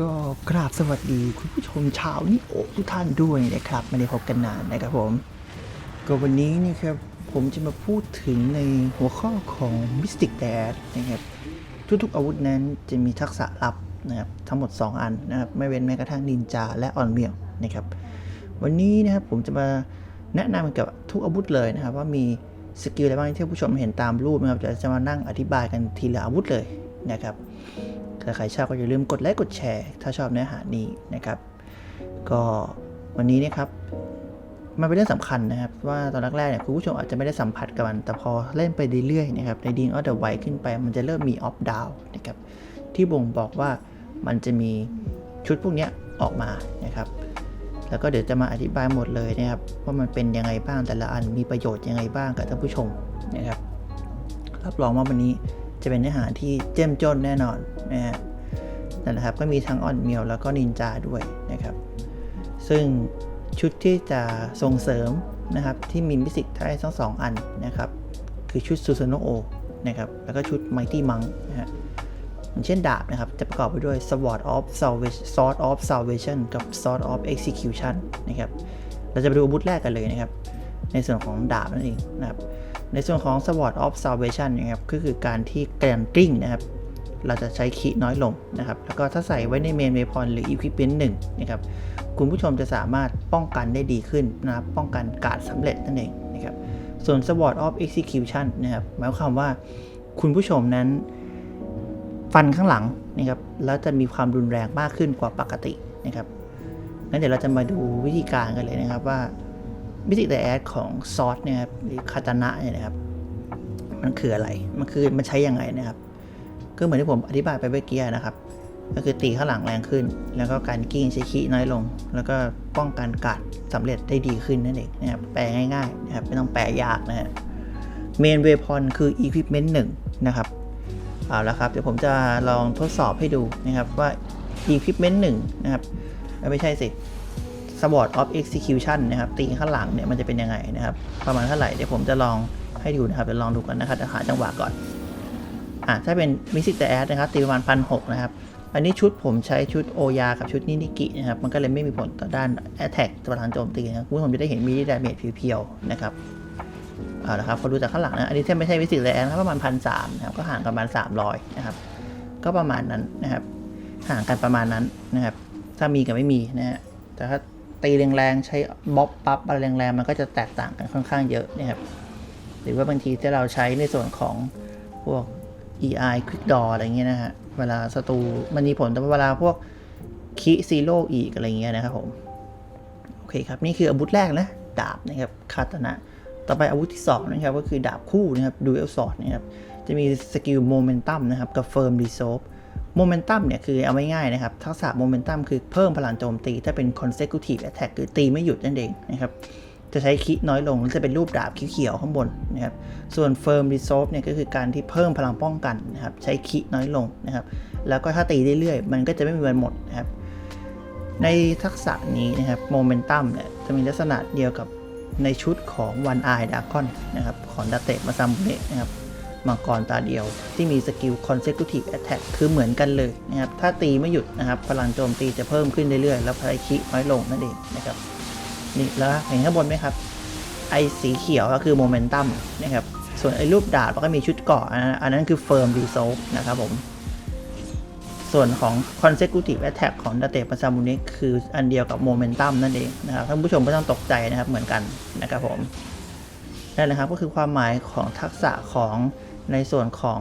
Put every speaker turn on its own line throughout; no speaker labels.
ก็กราบสวัสดีคุณผู้ชมชาวนิโอทุกท่านด้วยนะครับไม่ได้พบกันนานนะครับผม ก็วันนี้เนะครับผมจะมาพูดถึงในหัวข้อของ Mystic Dad นะครับทุกๆอาวุธนั้นจะมีทักษะลับนะครับทั้งหมด 2 อันนะครับไม่เว้นแม้กระทั่งนินจาและออนเมียวนะครับวันนี้นะครับผมจะมาแนะนำเกี่ยวกับทุกอาวุธเลยนะครับ ว่ามีสกิลอะไรบ้างที่ผู้ชมเห็นตามรูปนะครับจะจะมานั่งอธิบายกันทีละอาวุธเลยนะครับ ถ้าใครชอบก็อย่าลืมกดไลค์กดแชร์ ถ้าชอบเนื้อหานี้นะครับ ก็วันนี้นะครับมันเป็นเรื่องสำคัญนะครับ ว่าตอนแรกๆเนี่ยคุณผู้ชมอาจจะไม่ได้สัมผัสกับมัน แต่พอเล่นไปเรื่อยๆนะครับในดีนออเดอร์ไวขึ้นไป มันจะเริ่มมีออฟดาวนะครับที่บ่งบอกว่ามันจะมีชุดพวกนี้ออกมานะครับ แล้วก็เดี๋ยวจะมาอธิบายหมดเลยนะครับว่ามันเป็นยังไงบ้างแต่ละอันมีประโยชน์ยังไงบ้างกับท่านผู้ชมนะครับรับรองว่าวันนี้ จะเป็นเนื้อหาที่เจ้มจนแน่นอนนะฮะนั่นแหละครับก็มีทั้งออนเมียวแล้วก็นินจาด้วยนะครับ ซึ่งชุดที่จะส่งเสริมนะครับที่มีมิสิกได้ทั้งสองอันนะครับ คือชุดซูซ n โนโอนะครับแล้วก็ชุด Mighty Monk นะฮะอย่างเช่นดาบนะครับ จะประกอบไปด้วย Sword of Salvation Sword of Salvation กับ Sword of Execution นะครับ เราจะไปดูอาวุธแรกกันเลยนะครับ ในส่วนของดาบนั่นเองนะครับ ในส่วนของ Sword of Salvation นะครับก็คือการที่แกนกิ้งนะครับ เราจะใช้คีน้อยลงนะครับ แล้วก็ถ้าใส่ไว้ในเมนเวพอนหรือ Equipment หนึ่งนะครับ คุณผู้ชมจะสามารถป้องกันได้ดีขึ้นนะครับ ป้องกันการสำเร็จนั่นเองนะครับ ส่วน Sword of Execution นะครับ หมายความว่าคุณผู้ชมนั้นฟันข้างหลังนะครับ แล้วจะมีความรุนแรงมากขึ้นกว่าปกตินะครับงั้นเดี๋ยวเราจะมาดูวิธีการกันเลยนะครับว่า วิธีแต่แอดของซอสเนี่ยครับหรือคาตานะเนี่ยนะครับ มันคืออะไร มันคือมันใช้ยังไงนะครับ ก็เหมือนที่ผมอธิบายไปเมื่อกี้นะครับ ก็คือตีข้างหลังแรงขึ้น แล้วก็การกิ้งใช้คีน้อยลง แล้วก็ป้องกันการสำเร็จได้ดีขึ้นนั่นเองนะครับ แปลง่ายๆนะครับ ไม่ต้องแปลยากนะฮะเมนเวพอนคือ Equipment 1 นะครับ เอาละครับ เดี๋ยวผมจะลองทดสอบให้ดูนะครับว่า Equipment 1 นะครับ ไม่ใช่สิ Sword of Execution นะครับตีข้างหลังเนี่ยมันจะเป็นยังไงนะครับ ประมาณเท่าไหร่เดี๋ยวผมจะลองให้ดูนะครับเดี๋ยวลองดูกันนะครับเดี๋ยวหาจังหวะก่อนอะถ้าเป็นมิสิตแอดนะครับตีประมาณพันหนะครับอันนี้ชุดผมใช้ชุดโอยากับชุดนินิกินะครับมันก็เลยไม่มีผลต่อด้าน Attack พลังโจมตีนะครับคุณผู้ชมจะได้เห็นมีดาเมจเพียวๆนะครับเอาละครับพอดูจากข้างหลังนะอันนี้ถ้าไม่ใช่วิสิตแอนนะครับประมาณพันสามนะครับก็ห่างกันประมาณสามร้อยนะครับก็ประมาณนั้นนะครับห่างกันประมาณนั้นนะครับถ้ามีกับไม่มีนะฮะแต่ถ้า ตีแรงๆ ใช้บ๊อบปั๊บอะไรแรงๆ มันก็จะแตกต่างกันค่อนข้างเยอะนะครับ หรือว่าบางทีที่เราใช้ในส่วนของพวก EI Quick Draw อะไรเงี้ยนะฮะ เวลาศัตรูมันมีผลแต่เวลาพวกคีซีโร่อีกอะไรเงี้ยนะครับผม โอเคครับ นี่คืออาวุธแรกนะ ดาบนะครับคาตานะ ต่อไปอาวุธที่2นะครับก็คือดาบคู่นะครับ Dual Sword นะครับ จะมีสกิลโมเมนตัมนะครับกับ Firm Resolve โโมเมนตัมเนี่ยคือเอาไม่ง่ายนะครับ ทักษะโมเมนตัมคือเพิ่มพลังโจมตี ถ้าเป็น consecutive attack คือตีไม่หยุดนั่นเองนะครับจะใช้คิน้อยลงจะเป็นรูปดาบเขียวๆข้างบนนะครับ ส่วน Firm Resolve เนี่ยก็คือการที่เพิ่มพลังป้องกันนะครับ ใช้คิน้อยลงนะครับ แล้วก็ถ้าตีเรื่อยๆ มันก็จะไม่มีวันหมดนะครับ ในทักษะนี้นะครับโมเมนตัมเนี่ยจะมีลักษณะเดียวกับในชุดของ One Eye Dragon นะครับ ของดาเตะมาซัมเนะนะครับ มังกรตาเดียว ที่มีสกิล consecutive attack คือเหมือนกันเลยนะครับ ถ้าตีไม่หยุดนะครับ พลังโจมตีจะเพิ่มขึ้นเรื่อยๆ แล้วพลังคิน้อยลงนั่นเองนะครับนี่แล้วเห็นข้างบนไหมครับ ไอ้สีเขียวก็คือโมเมนตัมนะครับ ส่วนไอ้รูปดาบก็มีชุดเกาะอันนั้นอันนั้นคือ firm resolve นะครับผมส่วนของ consecutive attack ของดาเตปัสามุนิคืออันเดียวกับ momentum นั่นเองนะครับท่านผู้ชมไม่ต้องตกใจนะครับเหมือนกันนะครับผมนั่นแหละครับก็คือความหมายของทักษะของ ในส่วนของ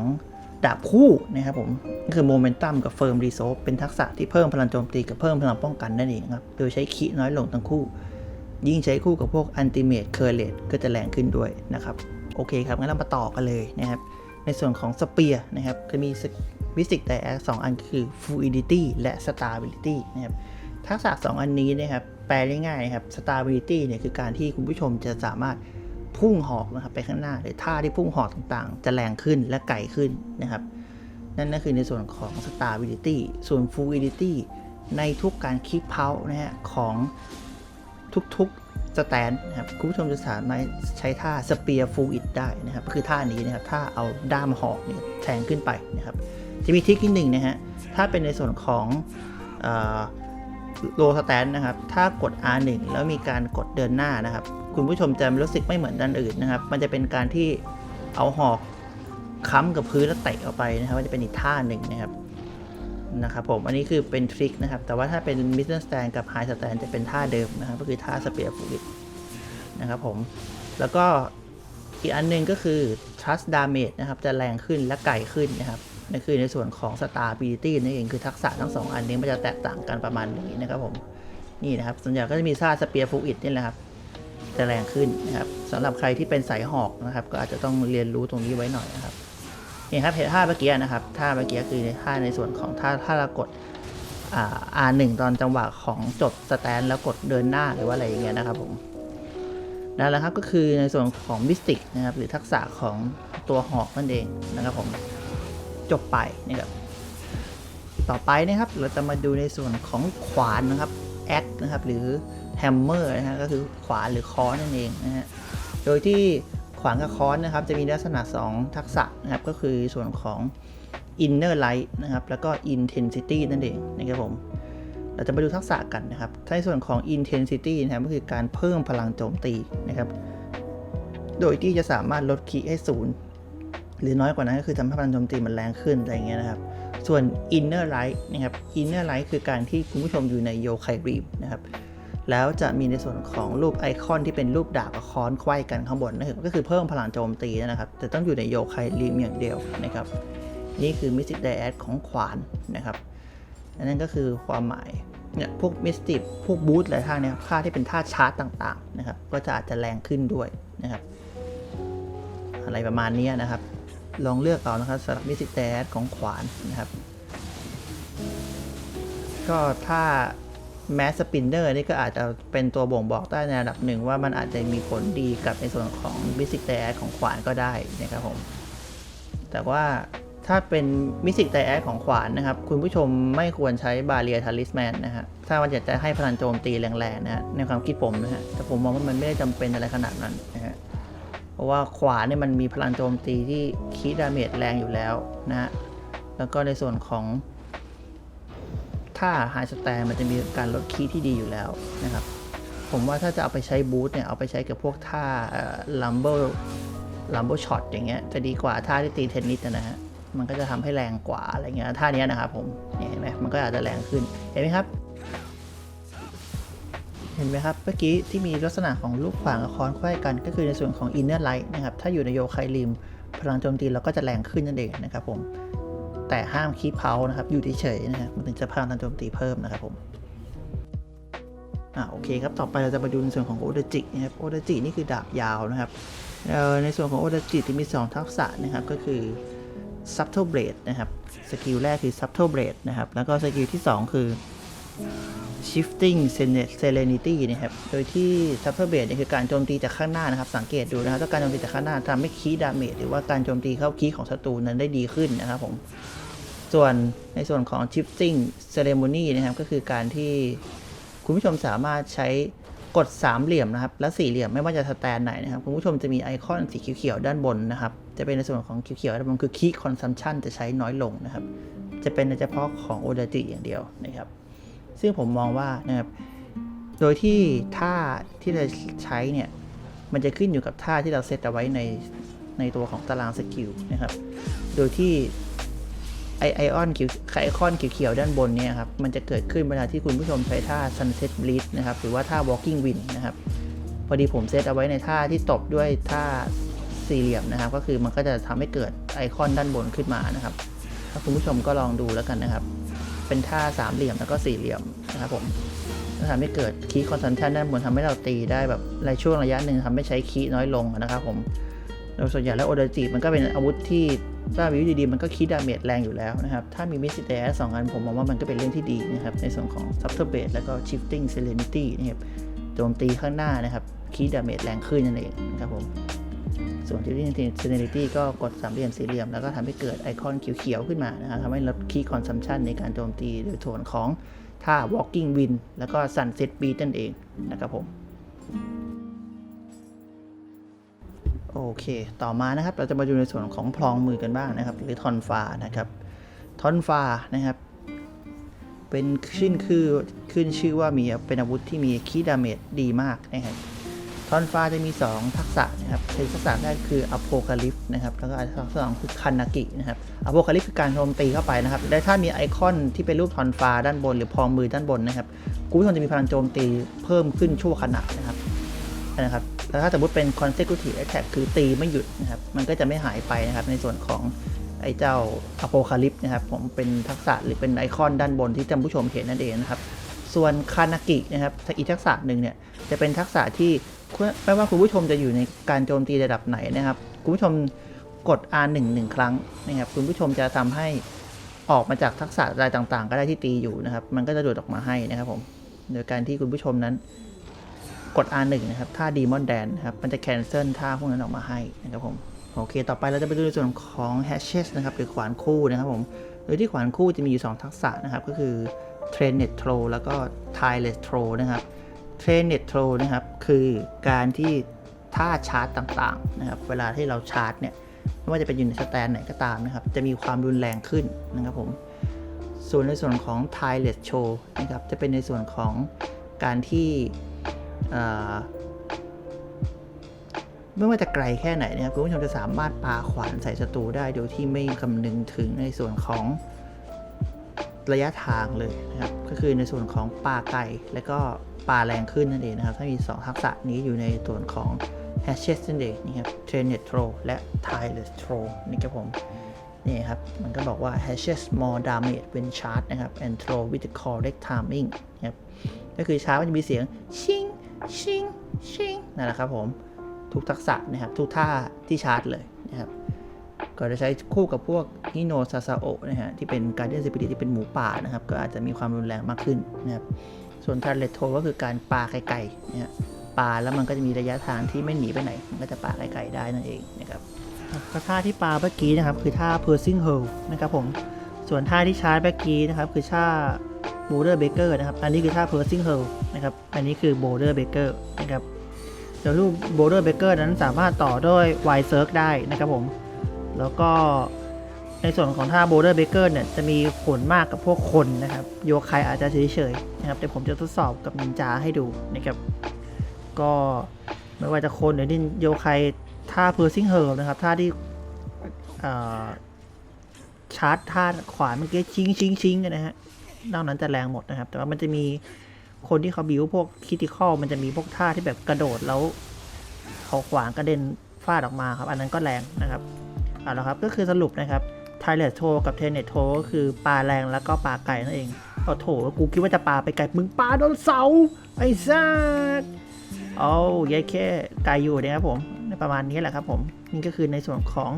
ดาบคู่นะครับผมก็คือ momentum กับ firm resolve เป็นทักษะที่เพิ่มพลังโจมตีกับเพิ่มพลังป้องกันนั่นเองครับ โดยใช้ขีน้อยลงทั้งคู่ ยิ่งใช้คู่กับพวก ultimate c u r l a t e ก็จะแรงขึ้นด้วยนะครับ โอเคครับ งั้นเรามาต่อกันเลยนะครับ ในส่วนของสเปียร์นะครับจะมีวิสิกไดแอคสองอันคือ fluidity และ stability นะครับทักษะ 2 อันนี้นะครับแปลง่ายๆนะครับ stability เนี่ยคือการที่คุณผู้ชมจะสามารถ พุ่งหอกนะครับไปข้างหน้าหรือท่าที่พุ่งหอกต่างๆ จะแรงขึ้นและไกลขึ้นนะครับ นั่นก็คือในส่วนของ stability ส่วน fluidity ในทุกการคลิกเพานะฮะของทุกๆสแตนนะครับคุณผู้ชมจะสามารถใช้ท่าสเปียร์ฟูอิดได้นะครับ คือท่านี้นะครับถ้าเอาด้ามหอกเนี่ยแทงขึ้นไปนะครับ จะมีทริคนิดหนึ่งนะฮะถ้าเป็นในส่วนของโลสแตนนะครับ ถ้ากด R1 แล้วมีการกดเดินหน้านะครับ คุณผู้ชมจะรู้สึกไม่เหมือนด้านอื่นนะครับ มันจะเป็นการที่เอาหอกค้ำกับพื้นแล้วเตะออกไปนะครับมันจะเป็นอีกท่าหนึ่งนะครับนะครับผมอันนี้คือเป็นทริคนะครับ แต่ว่าถ้าเป็นมิดเดิลสแตนกับไฮสแตนจะเป็นท่าเดิมนะครับ ก็คือท่าสเปียร์ฟูลิตนะครับผมแล้วก็อีกอันหนึงก็คือ trust damage นะครับ จะแรงขึ้นและไกลขึ้นนะครับนั่นคือในส่วนของ stability นั่นเองคือทักษะทั้งสองอันนี้มันจะแตกต่างกันประมาณนี้นะครับผมนี่นะครับส่วนใหญ่ก็จะมีท่าสเปียร์ฟูลิตนี่แหละครับ จะแรงขึ้นนะครับสำหรับใครที่เป็นสายหอกนะครับ ก็อาจจะต้องเรียนรู้ตรงนี้ไว้หน่อยนะครับนี่ครับเห็นท่าเมื่อกี้นะครับท่าเมื่อกี้คือท่าในส่วนของท่าถ้าเรากดอ่า R1 ตอนจังหวะของจบสแตนแล้วกดเดินหน้าหรือว่าอะไรอย่างเงี้ยนะครับผมนั่นแหละครับก็คือในส่วนของมิสติกนะครับหรือทักษะของตัวหอกนั่นเองนะครับผมจบไปนะครับต่อไปนะครับเราจะมาดูในส่วนของขวานนะครับแอคนะครับหรือ แฮมเมอร์นะฮะก็คือขวานหรือค้อนนั่นเองนะฮะโดยที่ขวานกับค้อนนะครับจะมีลักษณะ 2 ทักษะนะครับก็คือส่วนของ inner light นะครับแล้วก็ intensity นั่นเองนะครับผมเราจะมาดูทักษะกันนะครับในส่วนของ intensity นะครับก็คือการเพิ่มพลังโจมตีนะครับโดยที่จะสามารถลดคีย์ให้ศูนย์หรือน้อยกว่านั้นก็คือทำให้พลังโจมตีมันแรงขึ้นอะไรเงี้ยนะครับ ส่วน inner light นะครับ inner light คือการที่คุณผู้ชมอยู่ในโยไครีมนะครับ แล้วจะมีในส่วนของรูปไอคอนที่เป็นรูปดาบกับค้อนไขว้กันข้างบนนั่นก็คือเพิ่มพลังโจมตีนะครับ แต่ต้องอยู่ในโยไคริมอย่างเดียวนะครับ นี่คือมิสติกไดแอดของขวานนะครับอันนั้นก็คือความหมายเนี่ยพวกมิสติกพวกบูทอะไรท่าเนี่ยท่าที่เป็นท่าชาร์จต่างๆนะครับ ก็จะอาจจะแรงขึ้นด้วยนะครับ อะไรประมาณนี้นะครับ ลองเลือกเอานะครับสำหรับมิสติกไดแอดของขวานนะครับ ก็ถ้า แมสสปินเนอร์นี่ก็อาจจะเป็นตัวบ่งบอกได้ในระดับหนึ่งว่ามันอาจจะมีผลดีกับในส่วนของบิสิกไดแอดของขวานก็ได้นะครับผม แต่ว่าถ้าเป็นมิสิกไดแอดของขวานนะครับ คุณผู้ชมไม่ควรใช้บาเรียทาริสแมนนะฮะถ้ามันอยากจะให้พลังโจมตีแรงๆนะฮะในความคิดผมนะฮะแต่ผมมองว่ามันไม่ได้จำเป็นอะไรขนาดนั้นนะฮะเพราะว่าขวานเนี่ยมันมีพลังโจมตีที่คีดาเมจแรงอยู่แล้วนะฮะแล้วก็ในส่วนของ ถ้าไฮสแตนมันจะมีการลดคีย์ที่ดีอยู่แล้วนะครับ ผมว่าถ้าจะเอาไปใช้บูทเนี่ย เอาไปใช้กับพวกท่าลัมเบอร์ลัมเบอร์ช็อตอย่างเงี้ย จะดีกว่าท่าที่ตีเทนนิสนะฮะ มันก็จะทำให้แรงกว่าอะไรเงี้ย ท่านี้นะครับผมเห็นไหมมันก็อาจจะแรงขึ้น เห็นไหมครับเห็นไหมครับ เมื่อกี้ที่มีลักษณะของลูกขวางกับค้อนไขว้กัน ก็คือในส่วนของอินเนอร์ไลท์นะครับ ถ้าอยู่ในโยไคริม พลังโจมตีเราก็จะแรงขึ้นนั่นเองนะครับผม แต่ห้ามคีเพานะครับ อยู่เฉยๆนะครับมันถึงจะพลังทางโจมตีเพิ่มนะครับผมอ่าโอเคครับ ต่อไปเราจะมาดูในส่วนของโอเดจินะครับโอเดจินี่คือดาบยาวนะครับในส่วนของโอเดจิที่มี 2 ทักษะนะครับก็คือ subtle blade นะครับ สกิลแรกคือ subtle blade นะครับ แล้วก็สกิลที่ 2 คือ shifting serenity นะครับ โดยที่ subtle blade เนี่ยคือการโจมตีจากข้างหน้านะครับ สังเกตดูนะครับถ้าการโจมตีจากข้างหน้าทำให้คีดาเมจหรือว่าการโจมตีเข้าคีของศัตรูนั้นได้ดีขึ้นนะครับผม ส่วนในส่วนของ shifting ceremony นะครับ ก็คือการที่คุณผู้ชมสามารถใช้กดสามเหลี่ยมนะครับ และสี่เหลี่ยมไม่ว่าจะสแตนไหนนะครับ คุณผู้ชมจะมีไอคอนสีเขียวๆด้านบนนะครับ จะเป็นในส่วนของเขียวๆด้านบนคือ key consumption จะใช้น้อยลงนะครับ จะเป็นเฉพาะของ o d a จิอย่างเดียวนะครับ ซึ่งผมมองว่านะครับ โดยที่ท่าที่เราใช้เนี่ย มันจะขึ้นอยู่กับท่าที่เราเซตเอาไว้ในในตัวของตารางสกิลนะครับ โดยที่ ไอไอออนเขียวไอคอนเขียวๆด้านบนเนี่ยครับมันจะเกิดขึ้นเวลาที่คุณผู้ชมใช้ท่า sunset bleed นะครับหรือว่าท่า walking wind นะครับพอดีผมเซตเอาไว้ในท่าที่ตบด้วยท่าสี่เหลี่ยมนะครับ ก็คือมันก็จะทำให้เกิดไอคอนด้านบนขึ้นมานะครับ ถ้าคุณผู้ชมก็ลองดูแล้วกันนะครับ เป็นท่าสามเหลี่ยมแล้วก็สี่เหลี่ยมนะครับผมทำให้เกิดคีย์คอนซัมชันด้านบนทำให้เราตีได้แบบในช่วงระยะหนึ่งทำให้ใช้คีย์น้อยลงนะครับผม โดยส่วนใหญ่แล้วโอเดจิมันก็เป็นอาวุธที่ถ้าวิวดีๆมันก็คีดาเมจแรงอยู่แล้วนะครับ ถ้ามีมิสซิเตสสองอันผมมองว่ามันก็เป็นเรื่องที่ดีนะครับ ในส่วนของซับเทอร์เบสแล้วก็ชิฟติ้งเซเลนิตี้นะครับโจมตีข้างหน้านะครับคีดาเมจแรงขึ้นนั่นเองนะครับผม ส่วนชิฟติ้งเซเลนิตี้ก็กดสามเหลี่ยมสี่เหลี่ยม แล้วก็ทำให้เกิดไอคอนเขียวๆขึ้นมานะครับทำให้ลดคีย์คอนซัมชันในการโจมตีโดยส่นของท่า walking win แล้วก็ sunset beat นั่นเองนะครับผม โอเค ต่อมานะครับ เราจะมาดูในส่วนของพลองมือกันบ้างนะครับ หรือทอนฟานะครับ ทอนฟานะครับ เป็นขึ้นคือขึ้นชื่อว่ามีเป็นอาวุธที่มีคีดาเมจดีมากนะครับ ทอนฟ้าจะมี 2 ทักษะนะครับคือทักษะแรกคืออโพคาลิฟนะครับ แล้วก็ทักษะสองคือคันนากินะครับอโพคาลิฟคือการโจมตีเข้าไปนะครับ และถ้ามีไอคอนที่เป็นรูปทอนฟ้าด้านบน หรือพองมือด้านบนนะครับคุณผู้ชมจะมีพลังโจมตีเพิ่มขึ้นชั่วขณะนะครับนะครับ แล้วถ้าสมมติเป็น consecutive attack คือตีไม่หยุดนะครับ มันก็จะไม่หายไปนะครับ ในส่วนของไอ้เจ้าอโ o คาลิปนะครับ ผมเป็นทักษะหรือเป็นไอคอนด้านบนที่ท่านผู้ชมเห็นนั่นเองนะครับ ส่วนคานากินะครับอีกทักษะหนึ่งเนี่ย จะเป็นทักษะที่ไม่ว่าคุณผู้ชมจะอยู่ในการโจมตีระดับไหนนะครับ คุณผู้ชมกด R1 หนึ่งครั้งนะครับ คุณผู้ชมจะทำให้ออกมาจากทักษะอะไรต่างๆ ก็ได้ที่ตีอยู่นะครับ มันก็จะโดดออกมาให้นะครับผม โดยการที่คุณผู้ชมนั้น กด R1 นะครับท่าดีมอนแดนนะครับ มันจะแคนเซิลท่าพวกนั้นออกมาให้นะครับผมโอเค ต่อไปเราจะไปดูในส่วนของ hatches นะครับหรือขวานคู่นะครับผมโดยที่ขวานคู่จะมีอยู่ 2 ทักษะนะครับ ก็คือ Trainet throw แล้วก็ tireless throw นะครับ Trainet throw นะครับ คือการที่ท่าชาร์จต่างๆนะครับ เวลาที่เราชาร์จเนี่ยไม่ว่าจะเป็นอยู่ในสแตนไหนก็ตามนะครับ จะมีความรุนแรงขึ้นนะครับผมส่วนในส่วนของ tireless show นะครับจะเป็นในส่วนของการที่ ไม่ว่าจะไกลแค่ไหนนะครับคุณผู้ชมจะสามารถปาขวานใส่ศัตรูได้โดยที่ไม่คำนึงถึงในส่วนของระยะทางเลยนะครับ ก็คือในส่วนของปาไกลและก็ปาแรงขึ้นนั่นเองนะครับ ถ้ามี 2 ทักษะนี้อยู่ในส่วนของ hatches นั่นเองนะครับ trained throw และ tireless throw นี่ครับผมนี่ครับ มันก็บอกว่า hatches more damage when charged นะครับ and throw with the correct timing นะครับก็คือชาร์จมันจะมีเสียงชิง ชิงชิงนั่นแหละครับผม ทุกทักษะนะครับ ทุกท่าที่ชาร์จเลยนะครับ ก็จะใช้คู่กับพวกฮิโนซาซาโอนะฮะที่เป็นการเดียนซิปิริที่เป็นหมูป่านะครับ ก็อาจจะมีความรุนแรงมากขึ้นนะครับ ส่วนทาร์เลตโทก็คือการปาไกลๆนะฮะปาแล้วมันก็จะมีระยะทางที่ไม่หนีไปไหน มันก็จะปาไกลๆได้นั่นเองนะครับก็ท่าที่ปาเมื่อกี้นะครับ คือท่า Pursing Hurl นะครับผมส่วนท่าที่ชาร์จเมื่อกี้นะครับ คือท่า Boulder Breaker นะครับ อันนี้คือท่า Pursing Hurl นะครับ อันนี้คือ Boulder Breaker นะครับเดี๋ยวรูป Boulder Breaker นั้นสามารถต่อด้วย Y Circ ได้นะครับผม แล้วก็ในส่วนของท่า Boulder Breaker เนี่ยจะมีผลมากกับพวกคนนะครับ โยคายอาจจะเฉยๆนะครับ แต่ผมจะทดสอบกับนินจาให้ดูนะครับ ก็ไม่ว่าจะคนหรือนินโยคายท่า Pursing Hurl นะครับ ท่าที่ชาร์จท่าขวานเมื่อกี้ชิงชิงชิงกันนะฮะ นอกนั้นจะแรงหมดนะครับ แต่ว่ามันจะมีคนที่เขาบิวพวกคิติคอลมันจะมีพวกท่าที่แบบกระโดดแล้วเขาขวานกระเด็นฟาดออกมาครับ อันนั้นก็แรงนะครับเอาละครับก็คือสรุปนะครับไทเลสโทกับเทเนตโทก็คือปลาแรงแล้วก็ปลาไก่นั่นเองเอาโถกูคิดว่าจะปลาไปไกลมึงปลาโดนเสาไอ้ซ่าเอายายแค่ไกลอยู่นะครับผมประมาณนี้แหละครับผมนี่ก็คือในส่วนของ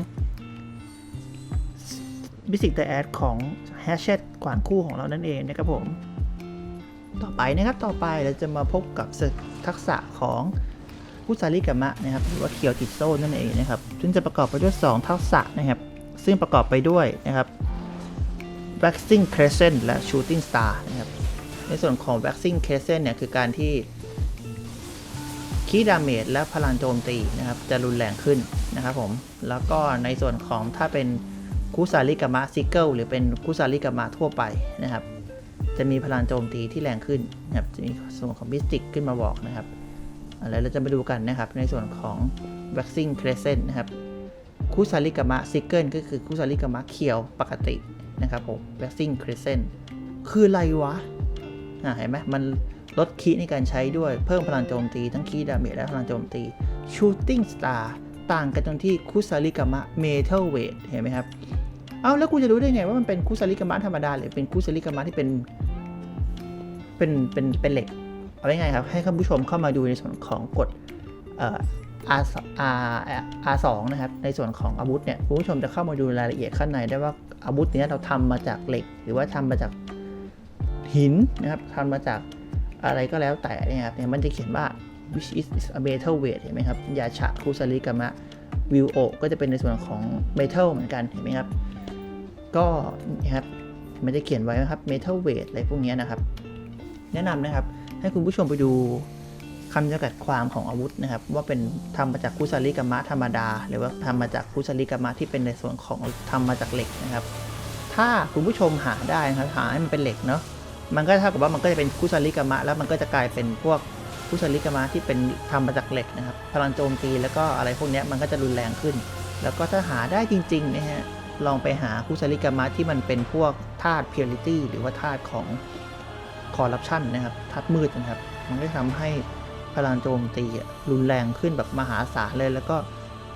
บิสิกเตอร์แอดของแฮชเชตกวานคู่ของเรานั่นเองนะครับผม ต่อไปนะครับต่อไปเราจะมาพบกับทักษะของผู้ซาริกามะนะครับหรือว่าเคียวติโซนั่นเองนะครับ ซึ่งจะประกอบไปด้วย 2 ทักษะนะครับ ซึ่งประกอบไปด้วยนะครับ waxing crescent และ shooting star นะครับ ในส่วนของ waxing crescent เนี่ยคือการที่คีดาเมจและพลังโจมตีนะครับ จะรุนแรงขึ้นนะครับผม แล้วก็ในส่วนของถ้าเป็น คุซาริกามะซิเกิลหรือเป็นคุซาริกามะทั่วไปนะครับ จะมีพลังโจมตีที่แรงขึ้นนะครับจะมีส่วนของมิสติกขึ้นมาบอกนะครับแล้วเราจะมาดูกันนะครับในส่วนของ waxing crescent นะครับคุซาริกามะซิเกิลก็คือคุซาริกามะเคียวปกตินะครับผม waxing crescent คืออะไรวะเห็นไหมมันลดคีในการใช้ด้วยเพิ่มพลังโจมตีทั้งคีดาเมจและพลังโจมตี shooting star ต่างกันตรงที่คุซาริกามะ metal weight เห็นไหมครับ เอาแล้วกูจะรู้ได้ไงว่ามันเป็นคุซาริกามะธรรมดาหรือเป็นคุซาริกามะที่เป็นเป็นเป็นเป็นเหล็กเอาไว้ไงครับ ให้ท่านผู้ชมเข้ามาดูในส่วนของกฎเอ่อ R R R 2นะครับ ในส่วนของอาวุธเนี่ยคุณผู้ชมจะเข้ามาดูรายละเอียดข้างในได้ว่าอาวุธเนี้ยเราทำมาจากเหล็ก หรือว่าทำมาจากหินนะครับทำมาจากอะไรก็แล้วแต่นี่ครับเนี่ยมันจะเขียนว่า which is a metal weight เห็นไหมครับยาฉะคุซาริกามะวิวโอก็จะเป็นในส่วนของ metal เหมือนกันเห็นไหมครับ ก็นะครับมันจะเขียนไว้นะครับ metal weight อะไรพวกนี้นะครับ แนะนำนะครับ ให้คุณผู้ชมไปดูคำจำกัดความของอาวุธนะครับ ว่าเป็นทำมาจากคุซาริกามะธรรมดา หรือว่าทำมาจากคุซาริกามะที่เป็นในส่วนของทำมาจากเหล็กนะครับ ถ้าคุณผู้ชมหาได้นะครับหาให้มันเป็นเหล็กเนาะมันก็เท่ากับว่ามันก็จะเป็นคุซาริกามะแล้วมันก็จะกลายเป็นพวกคุซาริกามะที่เป็นทำมาจากเหล็กนะครับพลังโจมตีแล้วก็อะไรพวกนี้มันก็จะรุนแรงขึ้น แล้วก็ถ้าหาได้จริงๆนะฮะ ลองไปหาคุซาริกามะที่มันเป็นพวกธาตุเพียริตี้หรือว่าธาตุของคอร์รัปชันนะครับธาตุมืดนะครับ มันก็ทำให้พลังโจมตีรุนแรงขึ้นแบบมหาศาลเลย แล้วก็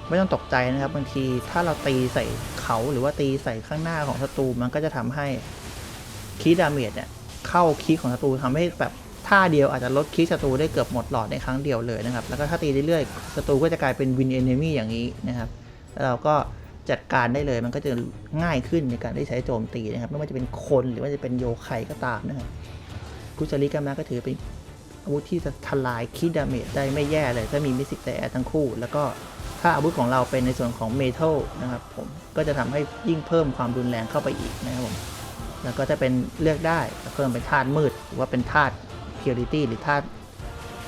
ไม่ต้องตกใจนะครับบางทีถ้าเราตีใส่เขาหรือว่าตีใส่ข้างหน้าของศัตรูมันก็จะทำให้คีดาเมจเนี่ยเข้าคีของศัตรูทำให้แบบท่าเดียวอาจจะลดคีศัตรูได้เกือบหมดหลอดในครั้งเดียวเลยนะครับ แล้วก็ถ้าตีเรื่อยๆศัตรูก็จะกลายเป็นวินเอนเนมี่อย่างนี้นะครับ แล้วเราก็ จัดการได้เลย มันก็จะง่ายขึ้นในการได้ใช้โจมตีนะครับ ไม่ว่าจะเป็นคนหรือว่าจะเป็นโยไคก็ตามนะครับกุจาริกามะก็ถือเป็นอาวุธที่จะทลายคีดาเมจได้ไม่แย่เลย ถ้ามีมิสิกแต่ทั้งคู่ แล้วก็ถ้าอาวุธของเราเป็นในส่วนของเมทัลนะครับผมก็จะทำให้ยิ่งเพิ่มความรุนแรงเข้าไปอีกนะครับผมแล้วก็จะเป็นเลือกได้เพิ่มเป็นธาตุมืด หรือว่าเป็นธาตุเพียริตี้หรือธาตุ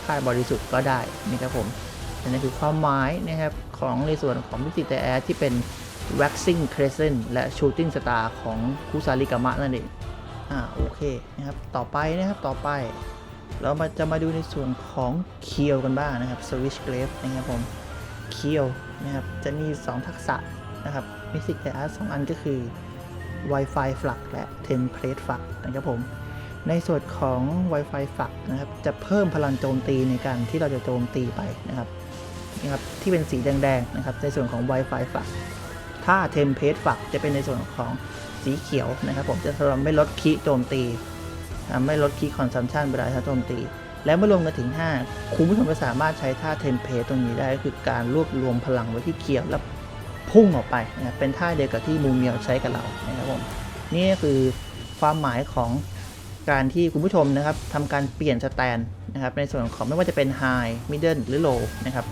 ธาตุบริสุทธิ์ก็ได้นะครับผมอันนี้คือความหมายนะครับของในส่วนของมิสิแต่แอที่เป็น waxing crescent และ shooting star ของคุซาริกามะนั่นเอง อ่าโอเคนะครับ ต่อไปนะครับต่อไปเรามาจะมาดูในส่วนของเคียวกันบ้างนะครับ switch grave นะครับผมเคียวนะครับจะมี 2 ทักษะนะครับมิสิแต่แอสองอันก็คือ Wi-Fi flux และ template flux นะครับผม ในส่วนของ Wi-Fi flux นะครับ จะเพิ่มพลังโจมตีในการที่เราจะโจมตีไปนะครับนะครับ ที่เป็นสีแดงๆนะครับ ในส่วนของ Wi-Fi flux ถ้า template flux จะเป็นในส่วนของสีเขียวนะครับ ผมจะทำให้ลดคีโจมตีทำให้ลดคีย์ consumption เวลาใช้โจมตี และเมื่อรวมกันถึง 5 คุณผู้ชมจะสามารถใช้ท่า template ตรงนี้ได้ก็คือการรวบรวมพลังไว้ที่เขียวแล้วพุ่งออกไปนะครับเป็นท่าเดียวกับที่มูเมียวใช้กับเรานะครับผมนี่ก็คือความหมายของการที่คุณผู้ชมนะครับทำการเปลี่ยนสแตนนะครับในส่วนของไม่ว่าจะเป็น High Middle หรือ Low นะครับ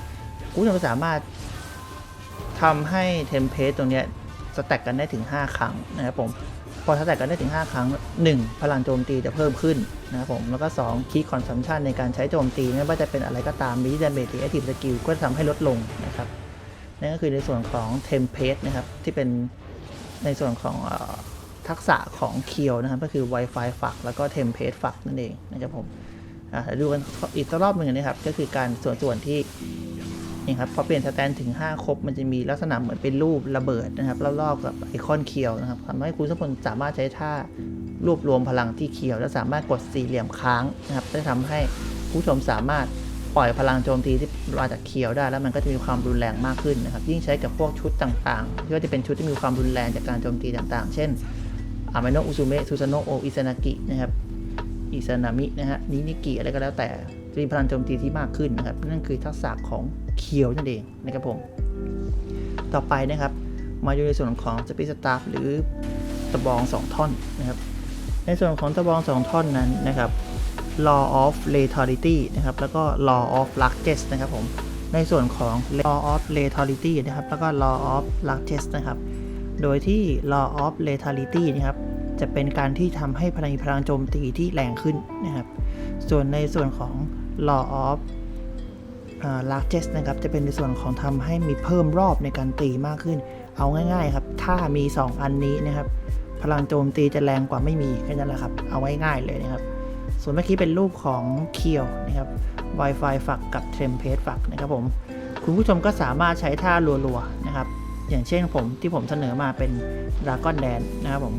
คุณผู้ชมสามารถ ทำให้เทมเพลตตรงนี้สแต็กกันได้ถึง 5 ครั้งนะครับผม พอสแต็กกันได้ถึง 5 ครั้ง 1 พลังโจมตีจะเพิ่มขึ้นนะครับผม แล้วก็2คีย์คอนซัมชันในการใช้โจมตีไม่ว่าจะเป็นอะไรก็ตามมิดเดิลเบรหรือแอคทีฟสกิลก็จะทำให้ลดลงนะครับนั่นก็คือในส่วนของเทมเพลตนะครับที่เป็นในส่วนของอทักษะของเคียวนะครับก็คือ Wi-Fi ฝักแล้วก็ Template ฝักนั่นเองนะครับผมเดี๋ยวดูกันอีกสักรอบหนึ่งนะครับ ก็คือการส่วนส่วนที่ นี่ครับพอเปลี่ยนสแตนถึง 5 ครบ มันจะมีลักษณะเหมือนเป็นรูประเบิดนะครับรอบๆกับไอคอนเคียวนะครับทำให้คุณสมพลสามารถใช้ท่ารวบรวมพลังที่เคียว และสามารถกดสี่เหลี่ยมค้างนะครับจะทำให้ผู้ชมสามารถปล่อยพลังโจมตีที่มาจากเคียวได้ แล้วมันก็จะมีความรุนแรงมากขึ้นนะครับ ยิ่งใช้กับพวกชุดต่างๆที่ว่าจะเป็นชุดที่มีความรุนแรงจากการโจมตีต่างๆ เช่นอามาโนอุซุเมะซูซาโนโออิซานากินะครับอิซานามินะฮะนินิกิอะไรก็แล้วแต่จะมีพลังโจมตีที่มากขึ้นนะครับนั่นคือทักษะของ เคียวนั่นเองนะครับผม ต่อไปนะครับ มาอยู่ในส่วนของสปิสตาฟหรือตะบอง 2 ท่อนนะครับ ในส่วนของตะบอง 2 ท่อนนั้นนะครับ law of lethality นะครับ แล้วก็ law of largest นะครับผม ในส่วนของ law of lethality นะครับ แล้วก็ law of largest นะครับ โดยที่ law of lethality นะครับจะเป็นการที่ทำให้พลังพลังโจมตีที่แรงขึ้นนะครับ ส่วนในส่วนของ law of largest นะครับจะเป็นในส่วนของทำให้มีเพิ่มรอบในการตีมากขึ้น เอาง่ายๆครับ ถ้ามี 2 อันนี้นะครับพลังโจมตีจะแรงกว่าไม่มีแค่นั้นแหละครับ เอาไว้ง่ายเลยนะครับ ส่วนเมื่อกี้เป็นรูปของเคียวนะครับ Wi-Fi ฝักกับ Template ฝักนะครับผม คุณผู้ชมก็สามารถใช้ท่ารัวๆนะครับ อย่างเช่นผมที่ผมเสนอมาเป็นด a ก้อนแดนนะครับผม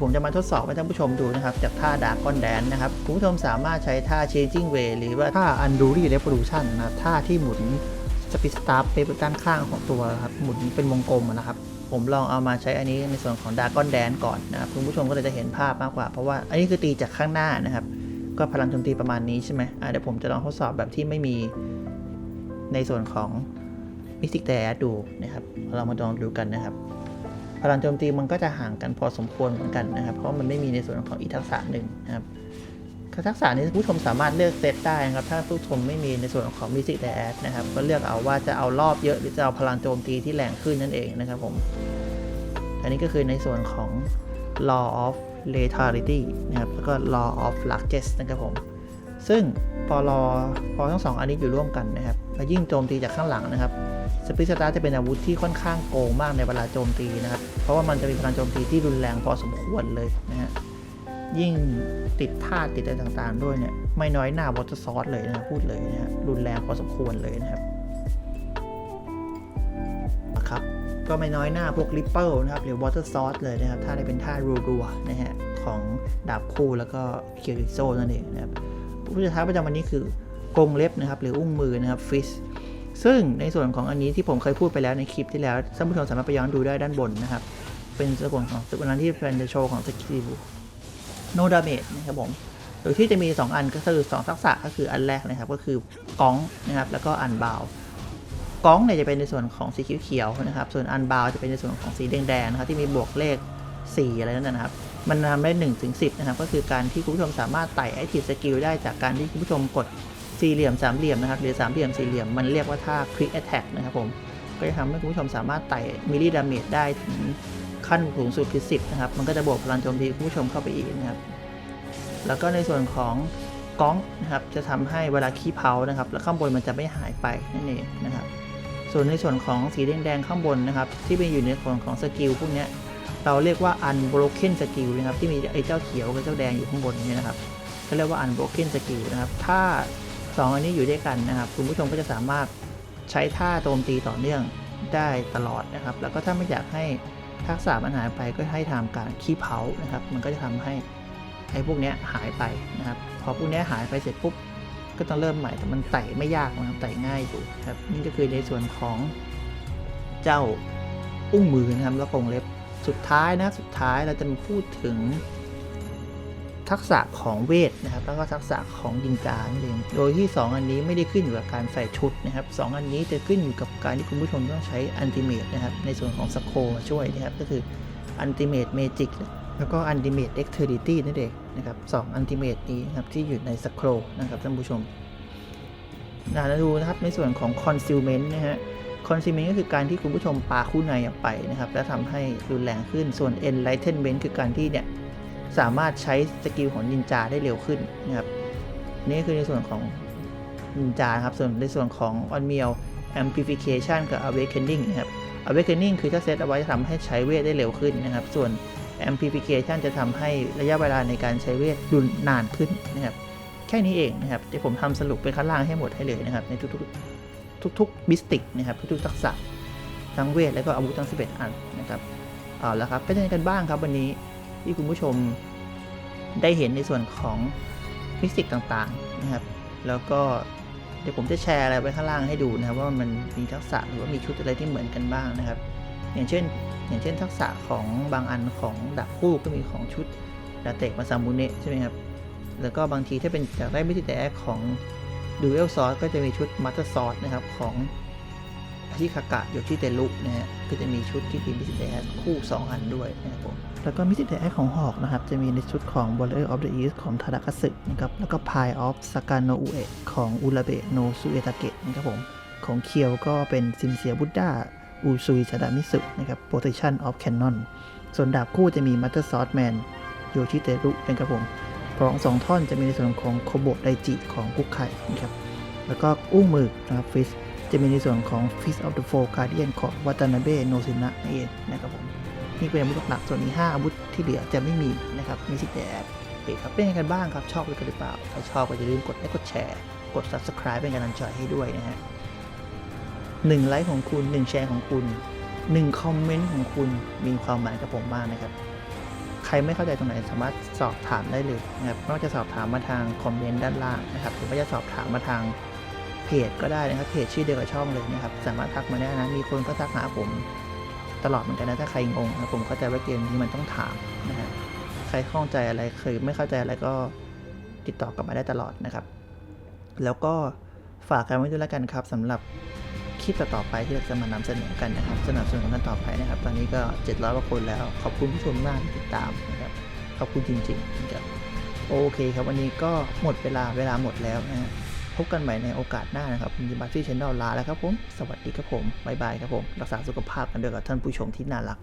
ผมจะมาทดสอบให้ท่านผู้ชมดูนะครับจากท่าด a ก้อนแดนนะครับคุณผู้ชมสามารถใช้ท่า changing way หรือว่าท่า unduly revolution นะครับท่าที่หมุนสปิสตาร์ไปด้านข้างของตัวครับหมุนเป็นวงกลมนะครับผมลองเอามาใช้อันนี้ในส่วนของด a ก้อนแดนก่อนนะครับคุณผู้ชมก็เลยจะเห็นภาพมากกว่า เพราะว่าอันนี้คือตีจากข้างหน้านะครับ ก็พลังโจมตีประมาณนี้ใช่ไหมเดี๋ยวผมจะลองทดสอบแบบที่ไม่มีในส่วนของมิสติกแต่ดูนะครับเรามาลองดูกันนะครับ พลังโจมตีมันก็จะห่างกันพอสมควรเหมือนกันนะครับ เพราะมันไม่มีในส่วนของอีกทักษะหนึ่งนะครับทักษะนี้ผู้ชมสามารถเลือกเซตได้นะครับ ถ้าผู้ชมไม่มีในส่วนของมิสิกแต่นะครับ ก็เลือกเอาว่าจะเอารอบเยอะหรือจะเอาพลังโจมตีที่แรงขึ้นนั่นเองนะครับผม อันนี้ก็คือในส่วนของ law of lethality นะครับ แล้วก็ law of largest นะครับผม ซึ่งพอรอพอทั้งสองอันนี้อยู่ร่วมกันนะครับ ยิ่งโจมตีจากข้างหลังนะครับ สปิสตาร์จะเป็นอาวุธที่ค่อนข้างโกงมากในเวลาโจมตีนะครับ เพราะว่ามันจะมีพลังโจมตีที่รุนแรงพอสมควรเลยนะฮะ ยิ่งติดท่าติดอะไรต่างๆ ด้วยเนี่ย ไม่น้อยหน้าวอเตอร์ซอสเลยนะพูดเลยนะฮะรุนแรงพอสมควรเลยนะครับนะครับ ก็ไม่น้อยหน้าพวกริปเปิลนะครับหรือวอเตอร์ซอสเลยนะครับ ถ้าได้เป็นท่ารัวๆนะฮะของดาบคู่แล้วก็เคียริโซนั่นเองนะครับผู้สุดท้าประจำวันนี้คือ กงเล็บนะครับ หรืออุ้งมือนะครับฟิส ซึ่งในส่วนของอันนี้ที่ผมเคยพูดไปแล้วในคลิปที่แล้วท่านผู้ชมสามารถไปย้อนดูได้ด้านบนนะครับ เป็นส่วนของวันนั้นที่เป็นโชว์ของสกิล no damage นะครับผมโดยที่จะมี 2 อันก็คือ2ทักษะก็คืออันแรกนะครับก็คือกองนะครับแล้วก็อันบาวกองเนี่ยจะเป็นในส่วนของสีเขียวๆนะครับ ส่วนอันบาวจะเป็นในส่วนของสีแดงๆนะครับที่มีบวกเลข 4 อะไรนั่นนะครับ มันทำได้1ถึง10นะครับก็คือการที่คุณผู้ชมสามารถไต่ไอทีสกิลได้จากการที่คุณผู้ชมกด สี่เหลี่ยมสามเหลี่ยมนะครับหรือสามเหลี่ยมสี่เหลี่ยมมันเรียกว่าท่า quick attack นะครับผมก็จะทำให้คุณผู้ชมสามารถไต่มิลลิดาเมจได้ถึงขั้นสูงสุดคือ 10 นะครับ มันก็จะบวกพลังโจมตีคุณผู้ชมเข้าไปอีกนะครับ แล้วก็ในส่วนของก้องนะครับ จะทำให้เวลาคีเพานะครับ แล้วข้างบนมันจะไม่หายไปนั่นเองนะครับ ส่วนในส่วนของสีแดงๆข้างบนนะครับ ที่เป็นอยู่ในส่วนของสกิลพวกนี้เราเรียกว่า unbroken skill นะครับ ที่มีไอ้เจ้าเขียวกับเจ้าแดงอยู่ข้างบนนี้นะครับเขาเรียกว่า unbroken skill นะครับ ถ้า 2 อันนี้อยู่ด้วยกันนะครับ คุณผู้ชมก็จะสามารถใช้ท่าโจมตีต่อเนื่องได้ตลอดนะครับ แล้วก็ถ้าไม่อยากให้ทักษะมันหายไปก็ให้ทำการขี้เผานะครับ มันก็จะทำให้ไอ้พวกนี้หายไปนะครับ พอพวกนี้หายไปเสร็จปุ๊บก็ต้องเริ่มใหม่แต่มันไต่ไม่ยากนะครับไต่ง่ายอยู่ครับนี่ก็คือในส่วนของเจ้าอุ้งมือนะครับแล้วกรงเล็บสุดท้ายนะสุดท้ายเราจะมาพูดถึง ทักษะของเวทนะครับแล้วก็ทักษะของยิงจานั่นเองโดยที่ 2 อันนี้ไม่ได้ขึ้นอยู่กับการใส่ชุดนะครับสองอันนี้จะขึ้นอยู่กับการที่คุณผู้ชมต้องใช้อันติเมตนะครับในส่วนของสโคมาช่วยนะครับก็คืออันติเมตเมจิกแล้วก็อันติเมตเอ็กเทอริตี้นั่นเองนะครับสองอันติเมตนี้นะครับที่อยู่ในสโครนะครับท่านผู้ชมนะแล้วดูนะครับในส่วนของ concealment นะฮะ concealment ก็คือการที่คุณผู้ชมปาคู่ในออกไปนะครับ แล้วทำให้รุนแรงขึ้นส่วน enlightenment คือการที่เนี่ย สามารถใช้สกิลของนินจาได้เร็วขึ้นนะครับนี่คือในส่วนของนินจาครับส่วนในส่วนของ on m e a l amplification กับ awakening นะครับ awakening คือถ้าเซตเอาไว้จะทำให้ใช้เวทได้เร็วขึ้นนะครับ ส่วน amplification จะทำให้ระยะเวลาในการใช้เวทรุนนานขึ้นนะครับแค่นี้เองนะครับเดี๋ยวผมทำสรุปเป็นข้างล่างให้หมดให้เลยนะครับในทุกๆ ทุกๆบิสติกนะครับทุกๆทักษะทั้งเวทและก็อาวุธทั้ง 11 อันนะครับเอาละครับเป็นยังไงกันบ้างครับวันนี้ ที่คุณผู้ชมได้เห็นในส่วนของฟิสิกส์ต่างๆนะครับ แล้วก็เดี๋ยวผมจะแชร์อะไรไว้ข้างล่างให้ดูนะครับ ว่ามันมีทักษะหรือว่ามีชุดอะไรที่เหมือนกันบ้างนะครับ อย่างเช่น อย่างเช่น ทักษะของบางอันของดาบคู่ก็มีของชุดดาเตะมาซามูเนะใช่ไหมครับแล้วก็บางทีถ้าเป็นจากได้มิติแต่ของดูเอลซอสก็จะมีชุดมัตเตอร์ซอสนะครับของที่คากะโยชิเตลุนะฮะ ก็จะมีชุดที่เป็นมิติแต่คู่ 2 อันด้วยนะครับผมแล้วก็มิติแต่ของหอกนะครับ จะมีในชุดของ Warrior of the East ของทาดาคัสึนะครับ แล้วก็ Pie of Sakano Ue ของอุระเบะโนซุเอตาเกะนะครับผม ของเคียวก็เป็นซินเซียบุ d ดาอูซุยชาดามิสึนะครับ Protection of Cannon ส่วนดาบคู่จะมี Master Swordman โยชิเตรุนะครับผมพร้องสองท่อนจะมีในส่วนของโคโบไดจิของกุ๊กไข่นะครับ แล้วก็อุ้งมือนะครับฟิส จะมีในส่วนของ Fist of the Four Guardian ของวัตานาเบโนซินะนั่นเองนะครับผมนี่เป็นอาวุธหลักส่วนนี้ 5 อาวุธที่เหลือจะไม่มีนะครับมีสิทธิ์แอดโอเคครับเป็นยังไงกันบ้างครับ ชอบกันหรือเปล่าถ้าชอบก็อย่าลืมกดไลค์กดแชร์กด subscribe เป็นกำลังใจให้ด้วยนะฮะหนึ่งไลค์ของคุณหนึ่งแชร์ของคุณหนึ่งคอมเมนต์ของคุณมีความหมายกับผมมากนะครับ ใครไม่เข้าใจตรงไหนสามารถสอบถามได้เลยนะครับไม่ว่าจะสอบถามมาทางคอมเมนต์ด้านล่างนะครับหรือว่าจะสอบถามมาทาง เพจก็ได้นะครับเพจชื่อเดียวกับช่องเลยนะครับสามารถทักมาได้นะมีคนก็ทักหาผมตลอดเหมือนกันนะถ้าใครงงนะผมเข้าใจว่าเกมนี้มันต้องถามนะฮะใครข้องใจอะไรเคยไม่เข้าใจอะไรก็ติดต่อกลับมาได้ตลอดนะครับ แล้วก็ฝากกันไว้ด้วยแล้วกันครับสำหรับคลิปต่อไปที่เราจะมานำเสนอกันนะครับ สนับสนุนกันต่อไปนะครับ ตอนนี้ก็ 700กว่าคนแล้ว ขอบคุณผู้ชมมากที่ติดตามนะครับ ขอบคุณจริงๆนะครับโอเคครับวันนี้ก็หมดเวลาเวลาหมดแล้วนะฮะ พบกันใหม่ในโอกาสหน้านะครับผมยิมบัตซี่ชแนลลาแล้วครับผม สวัสดีครับผม บ๊ายบายครับผม รักษาสุขภาพกันด้วยกับท่านผู้ชมที่น่ารัก